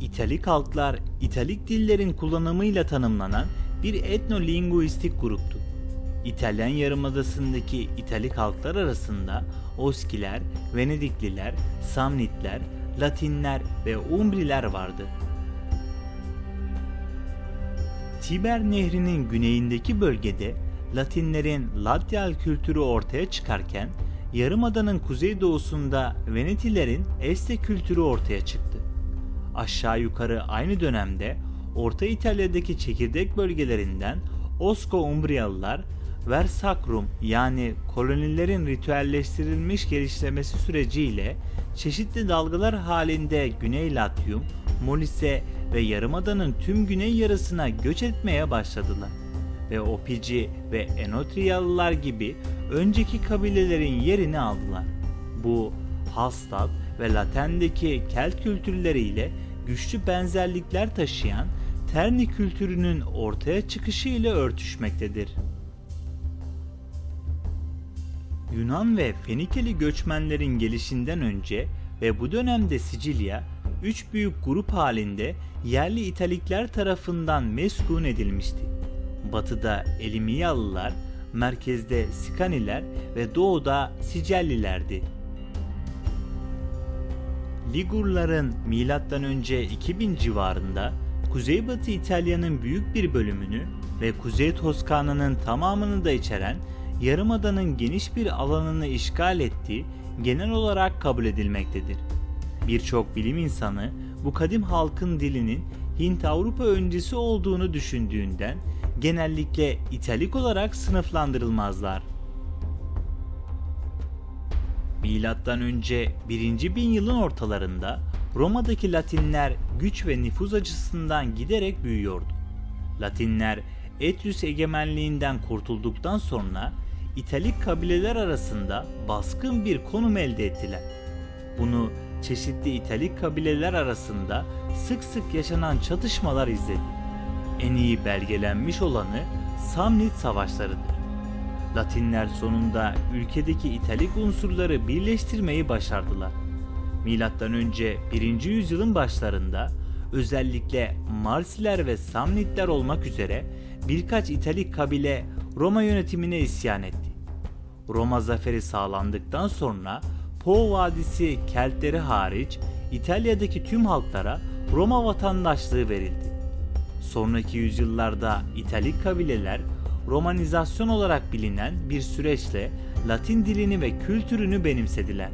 İtalik halklar, İtalik dillerin kullanımıyla tanımlanan bir etnolinguistik gruptu. İtalyan Yarımadası'ndaki İtalik halklar arasında Oskiler, Venedikliler, Samnitler, Latinler ve Umbriler vardı. Tiber Nehri'nin güneyindeki bölgede Latinlerin Latyal kültürü ortaya çıkarken Yarımada'nın kuzeydoğusunda Venetilerin Este kültürü ortaya çıktı. Aşağı yukarı aynı dönemde Orta İtalya'daki çekirdek bölgelerinden Osko-Umbriyalılar Versacrum yani kolonilerin ritüelleştirilmiş gelişlemesi süreciyle çeşitli dalgalar halinde Güney Latium, Molise ve Yarımada'nın tüm güney yarısına göç etmeye başladılar. Ve Opici ve Enotriyalılar gibi önceki kabilelerin yerini aldılar. Bu Hastad ve Laten'deki Kelt kültürleriyle güçlü benzerlikler taşıyan Terni kültürünün ortaya çıkışı ile örtüşmektedir. Yunan ve Fenikeli göçmenlerin gelişinden önce ve bu dönemde Sicilya, üç büyük grup halinde yerli İtalikler tarafından meskun edilmişti. Batıda Elimiyalılar, merkezde Sikaniler ve doğuda Sicellilerdi. Ligurların M.Ö. 2000 civarında Kuzeybatı İtalya'nın büyük bir bölümünü ve Kuzey Toskana'nın tamamını da içeren Yarımada'nın geniş bir alanını işgal ettiği genel olarak kabul edilmektedir. Birçok bilim insanı bu kadim halkın dilinin Hint-Avrupa öncesi olduğunu düşündüğünden genellikle İtalik olarak sınıflandırılmazlar. Milattan önce 1. bin yılın ortalarında Roma'daki Latinler güç ve nüfuz açısından giderek büyüyordu. Latinler Etrüs egemenliğinden kurtulduktan sonra İtalik kabileler arasında baskın bir konum elde ettiler. Bunu çeşitli İtalik kabileler arasında sık sık yaşanan çatışmalar izledi. En iyi belgelenmiş olanı Samnit savaşlarıdır. Latinler sonunda ülkedeki İtalik unsurları birleştirmeyi başardılar. Milattan önce 1. yüzyılın başlarında özellikle Marsiler ve Samnitler olmak üzere birkaç İtalik kabile Roma yönetimine isyan etti. Roma zaferi sağlandıktan sonra Po Vadisi Keltleri hariç İtalya'daki tüm halklara Roma vatandaşlığı verildi. Sonraki yüzyıllarda İtalik kabileler Romanizasyon olarak bilinen bir süreçle Latin dilini ve kültürünü benimsediler.